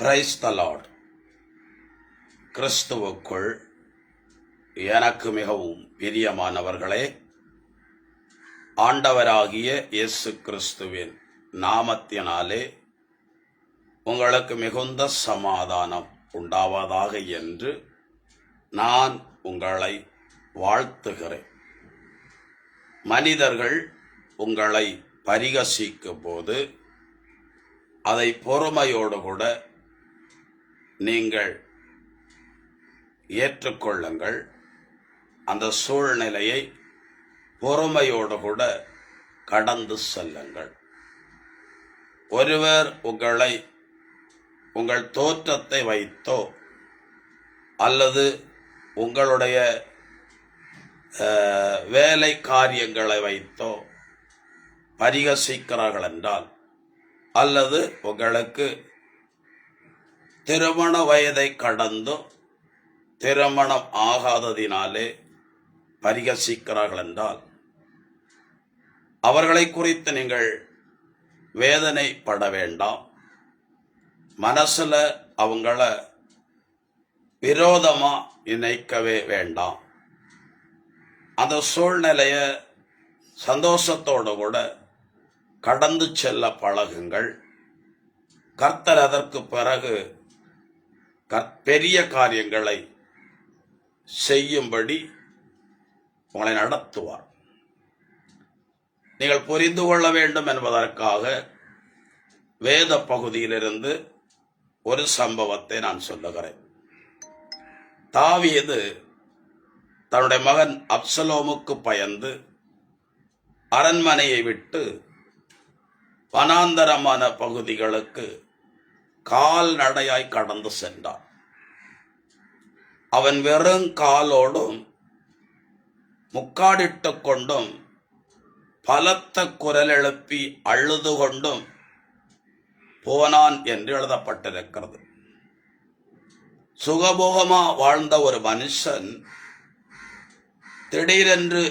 Praise the Lord கிறிஸ்துவுக்குள் எனக்கு மிகவும் பிரியமானவர்களே ஆண்டவராகிய இயேசு கிறிஸ்துவின் நாமத்தினாலே உங்களுக்கு மிகுந்த சமாதானம் உண்டாவதாக என்று நான் உங்களை வாழ்த்துகிறேன். மனிதர்கள் உங்களை பரிகசிக்கும் போது அதை பொறுமையோடு கூட நீங்கள் ஏற்றுக்கொள்ளுங்கள் அந்த சூழ்நிலையை பொறுமையோடு கூட கடந்து செல்லுங்கள். ஒருவர் உங்களை உங்கள் தோற்றத்தை வைத்தோ அல்லது உங்களுடைய வேலை காரியங்களை வைத்தோ பரிகசிக்கிறார்கள் என்றால் அல்லது உங்களுக்கு திருமண வயதை கடந்தும் திருமணம் ஆகாததினாலே பரிகசிக்கிறார்கள் என்றால் அவர்களை குறித்து நீங்கள் வேதனைப்பட வேண்டாம். மனசில் அவங்கள விரோதமாக நினைக்கவே வேண்டாம். அந்த சூழ்நிலையை சந்தோஷத்தோடு கூட கடந்து செல்ல பழகுங்கள். கர்த்தர் அதற்கு பிறகு பெரிய காரியங்களை செய்யும்படி உங்களை நடத்துவார். நீங்கள் புரிந்து கொள்ள வேண்டும் என்பதற்காக வேத பகுதியிலிருந்து ஒரு சம்பவத்தை நான் சொல்லுகிறேன். தாவியது தன்னுடைய மகன் அப்சலோமுக்கு பயந்து அரண்மனையை விட்டு வனாந்தரமான பகுதிகளுக்கு கால்நடையாய் கடந்து சென்றான். அவன் வெறும் காலோடும் முக்காடிட்டு கொண்டும் பலத்த குரல் எழுப்பி அழுது கொண்டும் போனான் என்று எழுதப்பட்டிருக்கிறது. சுகபோகமா வாழ்ந்த ஒரு மனுஷன் திடீரென்று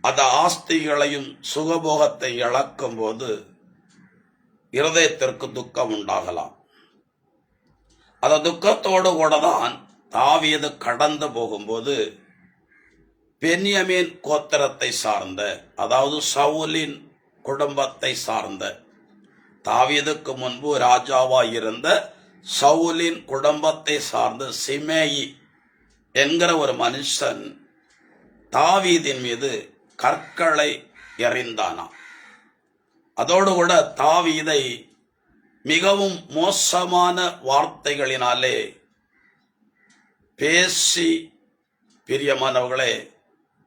அந்த ஆஸ்திகளையும் சுகபோகத்தை இழக்கும் போது இருதயத்திற்கு துக்கம் உண்டாகலாம். அந்த துக்கத்தோடு கூட தான் தாவீது கடந்து போகும்போது பென்யமீன் கோத்திரத்தை சார்ந்த அதாவது சவுலின் குடும்பத்தை சார்ந்த தாவீதுக்கு முன்பு ராஜாவாக இருந்த சவுலின் குடும்பத்தை சார்ந்த சிமேயி என்கிற ஒரு மனுஷன் தாவீதின் மீது கற்களை எறிந்தானாம். அதோடு கூட தாவீதை மிகவும் மோசமான வார்த்தைகளினாலே பேசி பிரியமானவர்களே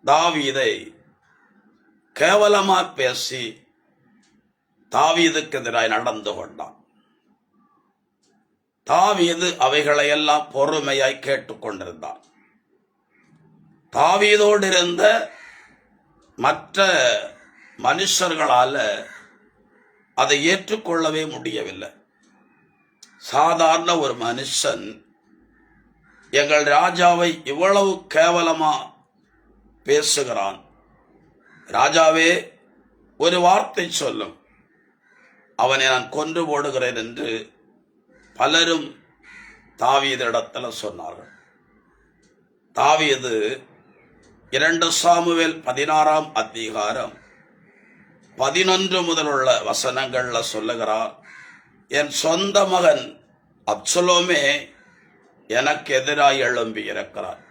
தாவீதை கேவலமாக பேசி தாவீதுக்கு எதிராய் நடந்து கொண்டான். தாவீது அவைகளையெல்லாம் பொறுமையாய் கேட்டுக்கொண்டிருந்தான் தாவீதோடு இருந்த மற்ற மனுஷர்களால் அதை ஏற்றுக்கொள்ளவே முடியவில்லை. சாதாரண ஒரு மனுஷன் எங்கள் ராஜாவை இவ்வளவு கேவலமா பேசுகிறான். ராஜாவே ஒரு வார்த்தை சொல்லும். அவனை நான் கொன்று போடுகிறேன் என்று பலரும் தாவீதிடத்துல சொன்னார்கள். தாவீது இரண்டு சாமுவேல் பதினாறாம் அதிகாரம் பதினொன்று முதலுள்ள வசனங்களில் சொல்லுகிறார் என் சொந்த மகன் அப்சலோமே எனக்கு எதிராக எழும்பி இருக்கிறார்.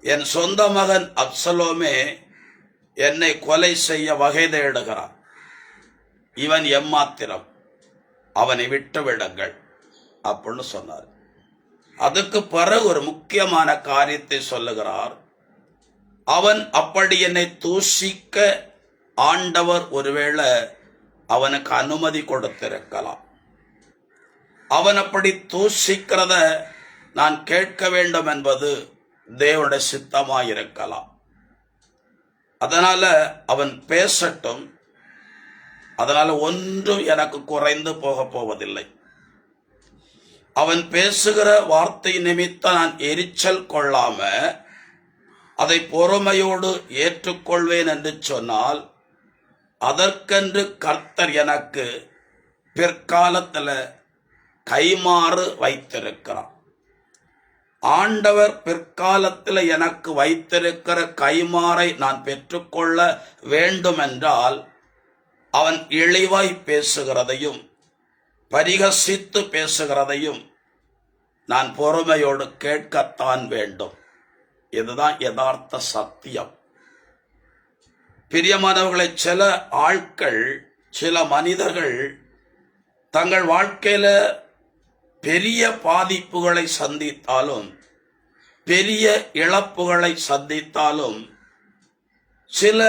என் சொந்த மகன் அப்சலோமே என்னை கொலை செய்ய வகை தேடுகிறான் இவன் எம்மாத்திரம்? அவனை விட்டு விடுங்கள். அப்படின்னு சொன்னார். அதுக்கு பிறகு ஒரு முக்கியமான காரியத்தை சொல்லுகிறார். அவன் அப்படி என்னை தூஷிக்க ஆண்டவர் ஒருவேளை அவனுக்கு அனுமதி கொடுத்திருக்கலாம். அவன் அப்படி தூஷிக்கிறத நான் கேட்க வேண்டும் என்பது தேவனுடைய சித்தமாயிருக்கலாம். அதனால அவன் பேசட்டும். அதனால ஒன்றும் எனக்கு குறைந்து போக போவதில்லை. அவன் பேசுகிற வார்த்தை நிமித்தம் நான் எரிச்சல் கொள்ளாம அதை பொறுமையோடு ஏற்றுக்கொள்வேன் என்று சொன்னால் அதற்கென்று கர்த்தர் எனக்கு பிற்காலத்தில் கைமாறு வைத்திருக்கிறார். ஆண்டவர் பிற்காலத்தில் எனக்கு வைத்திருக்கிற கைமாறை நான் பெற்றுக்கொள்ள வேண்டுமென்றால் அவன் இழிவாய் பேசுகிறதையும் பரிகசித்து பேசுகிறதையும் நான் பொறுமையோடு கேட்கத்தான் வேண்டும். இதுதான் யதார்த்த சத்தியம். பிரியமானவர்களை சில ஆட்கள் சில மனிதர்கள் தங்கள் வாழ்க்கையில பெரிய பாதிப்புகளை சந்தித்தாலும் பெரிய இழப்புகளை சந்தித்தாலும் சில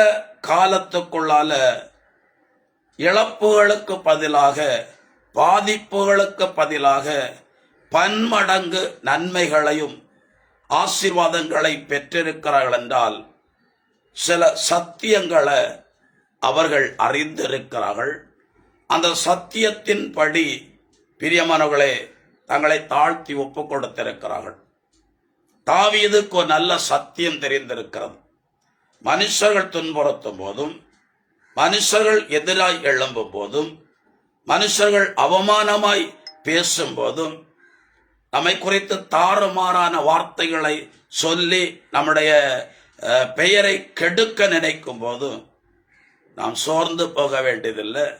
காலத்துக்குள்ளால இழப்புகளுக்கு பதிலாக பாதிப்புகளுக்கு பதிலாக பன்மடங்கு நன்மைகளையும் ஆசீர்வாதங்களை பெற்றிருக்கிறார்கள் என்றால் சில சத்தியங்களை அவர்கள் அறிந்திருக்கிறார்கள். அந்த சத்தியத்தின்படி பிரியமானவர்களே தங்களை தாழ்த்தி ஒப்பு கொடுத்திருக்கிறார்கள். தாவீதுக்கு ஒரு நல்ல சத்தியம் தெரிந்திருக்கிறது. மனுஷர்கள் துன்புறுத்தும் போதும் மனுஷர்கள் எதிராய் எழும்பும் போதும் மனுஷர்கள் அவமானமாய் பேசும் போதும் நம்மை குறித்து தாறுமாறான வார்த்தைகளை சொல்லி நம்முடைய பெயரை கெடுக்க நினைக்கும் போதும் நாம் சோர்ந்து போக வேண்டியதில்லை.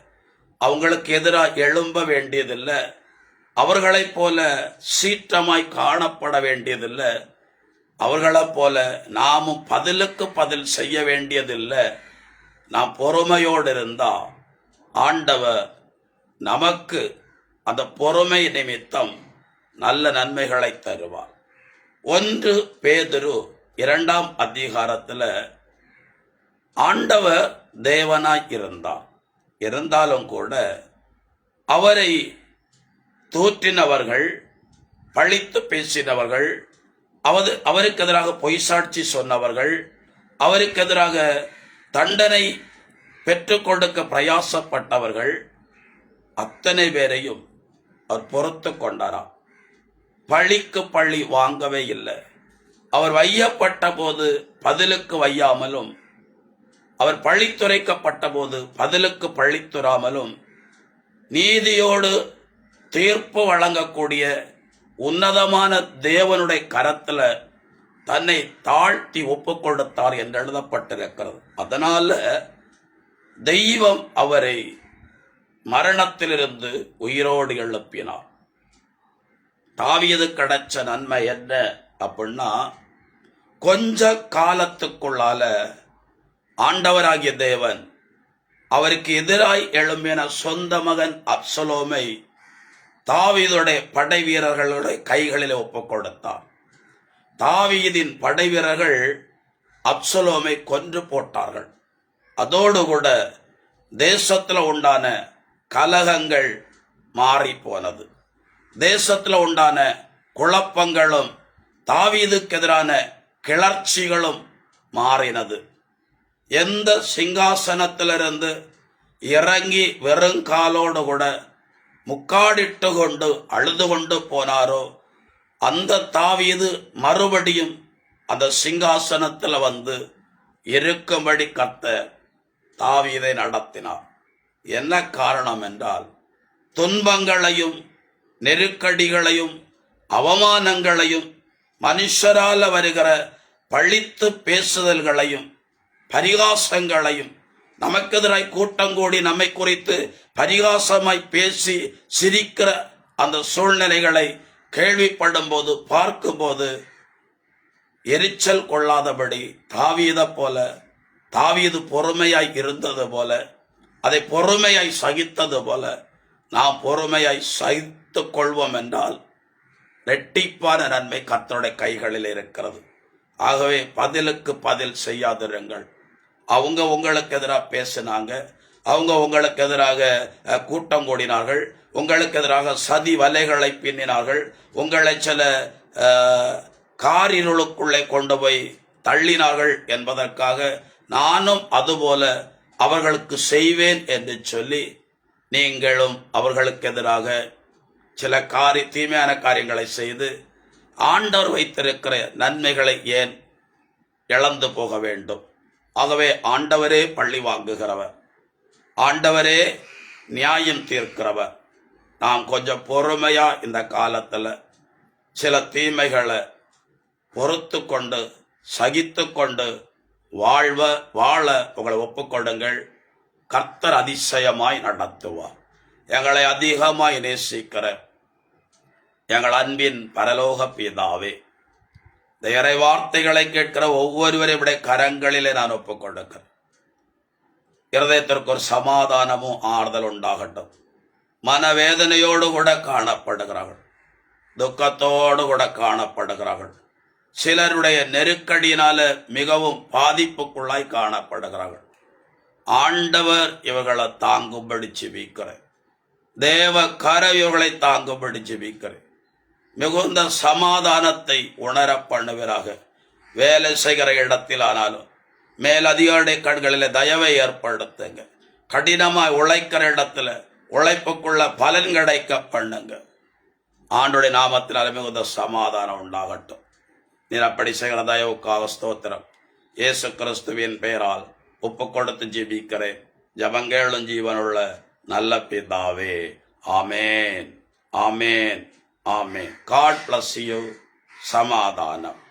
அவங்களுக்கு எதிராக எழும்ப வேண்டியதில்லை. அவர்களைப் போல சீற்றமாய் காணப்பட வேண்டியதில்லை. அவர்களைப் போல நாமும் பதிலுக்கு பதில் செய்ய வேண்டியதில்லை. நாம் பொறுமையோடு இருந்தா ஆண்டவர் நமக்கு அந்த பொறுமை நிமித்தம் நல்ல நன்மைகளை தருவார். ஒன்று பேதுரு இரண்டாம் அதிகாரத்தில் ஆண்டவர் தேவனாய் இருந்தார். இருந்தாலும் கூட அவரை தூற்றினவர்கள் பழித்து பேசினவர்கள் அவது அவருக்கு எதிராக பொய் சாட்சி சொன்னவர்கள் அவருக்கு எதிராக தண்டனை பெற்றுக்கொடுக்க பிரயாசப்பட்டவர்கள் அத்தனை பேரையும் அவர் பொறுத்து கொண்டாராம். பழிக்கு பழி வாங்கவே இல்லை. அவர் வையப்பட்ட போது பதிலுக்கு வையாமலும் அவர் பழித்துரைக்கப்பட்ட போது பதிலுக்கு பழித்துறாமலும் நீதியோடு தீர்ப்பு வழங்கக்கூடிய உன்னதமான தேவனுடைய கரத்துல தன்னை தாழ்த்தி ஒப்பு கொடுத்தார் என்று எழுதப்பட்டிருக்கிறது. அதனால தெய்வம் அவரை மரணத்திலிருந்து உயிரோடு எழுப்பினார். தாவியது கிடைச்ச நன்மை என்ன அப்படின்னா கொஞ்ச காலத்துக்குள்ளால ஆண்டவராகிய தேவன் அவருக்கு எதிராய் எழும்பின சொந்த மகன் அப்சலோமை தாவீதுடைய படை வீரர்களுடைய கைகளில் ஒப்புக் கொடுத்தார் தாவீதின் படை வீரர்கள் அப்சலோமை கொன்று போட்டார்கள். அதோடு கூட தேசத்தில் உண்டான கலகங்கள் மாறி போனது. தேசத்தில் உண்டான குழப்பங்களும் தாவீதுக்கு எதிரான கிளர்ச்சிகளும் மாறினது. எந்த சிங்காசனத்திலிருந்து இறங்கி வெறும் காலோடு கூட முக்காடிட்டு கொண்டு அழுது கொண்டு போனாரோ அந்த தாவீது மறுபடியும் அந்த சிங்காசனத்தில் வந்து இருக்கும்படி கத்த தாவீதை நடத்தினார். என்ன காரணம் என்றால் துன்பங்களையும் நெருக்கடிகளையும் அவமானங்களையும் மனுஷரால் வருகிற பழித்து பேசுதல்களையும் பரிகாசங்களையும் நமக்கு கூட்டம் கூடி நம்மை குறித்து பரிகாசமாய் பேசி சிரிக்கிற அந்த சூழ்நிலைகளை கேள்விப்படும் போது பார்க்கும்போது எரிச்சல் கொள்ளாதபடி தாவீத போல தாவீது பொறுமையாய் இருந்தது போல அதை பொறுமையாய் சகித்தது போல நாம் பொறுமையாய் சகித்து கொள்வோம் என்றால் ரெட்டிப்பான நன்மை கர்த்தருடைய கைகளில் இருக்கிறது. ஆகவே பதிலுக்கு பதில் செய்யாதிருங்கள். அவங்க உங்களுக்கு எதிராக பேசினாங்க. அவங்க உங்களுக்கு எதிராக கூட்டம் கூடினார்கள். உங்களுக்கு எதிராக சதி வலைகளை பின்னினார்கள். உங்களை சில காரினுக்குள்ளே கொண்டு போய் தள்ளினார்கள் என்பதற்காக நானும் அதுபோல அவர்களுக்கு செய்வேன் என்று சொல்லி நீங்களும் அவர்களுக்கு எதிராக சில காரி தீமையான காரியங்களை செய்து ஆண்டவர் வைத்திருக்கிற நன்மைகளை ஏன் இழந்து போக வேண்டும்? ஆகவே ஆண்டவரே பள்ளி வாங்குகிறவர். ஆண்டவரே நியாயம் தீர்க்கிறவர். நாம் கொஞ்சம் பொறுமையா இந்த காலத்தில் சில தீமைகளை பொறுத்து கொண்டு சகித்து கொண்டு வாழ்வ வாழ உங்களை ஒப்புக்கொள்ளுங்கள். கர்த்தர் அதிசயமாய் நடத்துவார். எங்களை அதிகமாய் நேசிக்கிற எங்கள் அன்பின் பரலோக பிதாவே இந்த இறை வார்த்தைகளை கேட்கிற ஒவ்வொருவரையும் உடைய கரங்களிலே நான் ஒப்புக் இருதயத்திற்கு ஒரு சமாதானமும் ஆறுதல் உண்டாகட்டும் மனவேதனையோடு கூட காணப்படுகிறார்கள் துக்கத்தோடு கூட காணப்படுகிறார்கள் சிலருடைய நெருக்கடியினால மிகவும் பாதிப்புக்குள்ளாய் காணப்படுகிறார்கள் ஆண்டவர் இவர்களை தாங்கும்படி ஜெபிக்கிறேன் தேவ கரவியர்களை தாங்கும்படி ஜெபிக்கிறேன். மிகுந்த சமாதானத்தை உணர பண்ணுவீராக. வேலை செய்கிற இடத்தில் ஆனாலும் மேலதிகாரி கண்களில் தயவை ஏற்படுத்துங்க. கடினமாய் உழைக்கிற இடத்துல உழைப்புக்குள்ள பலன் கிடைக்க பண்ணுங்க. ஆண்டுடைய நாமத்தில் மிகுந்த சமாதானம் உண்டாகட்டும். நீர் அப்படி செய்கிற தயவுக்காக ஸ்தோத்திரம். இயேசு கிறிஸ்துவின் பெயரால் ஒப்பு கொடுத்து ஜீவிக்கிறேன் ஜபங்கேளும் ஜீவனுள்ள நல்ல பிதாவே. ஆமேன். ஆமேன். ஆமேன். காட் பிளஸ் யூ சமாதானம்.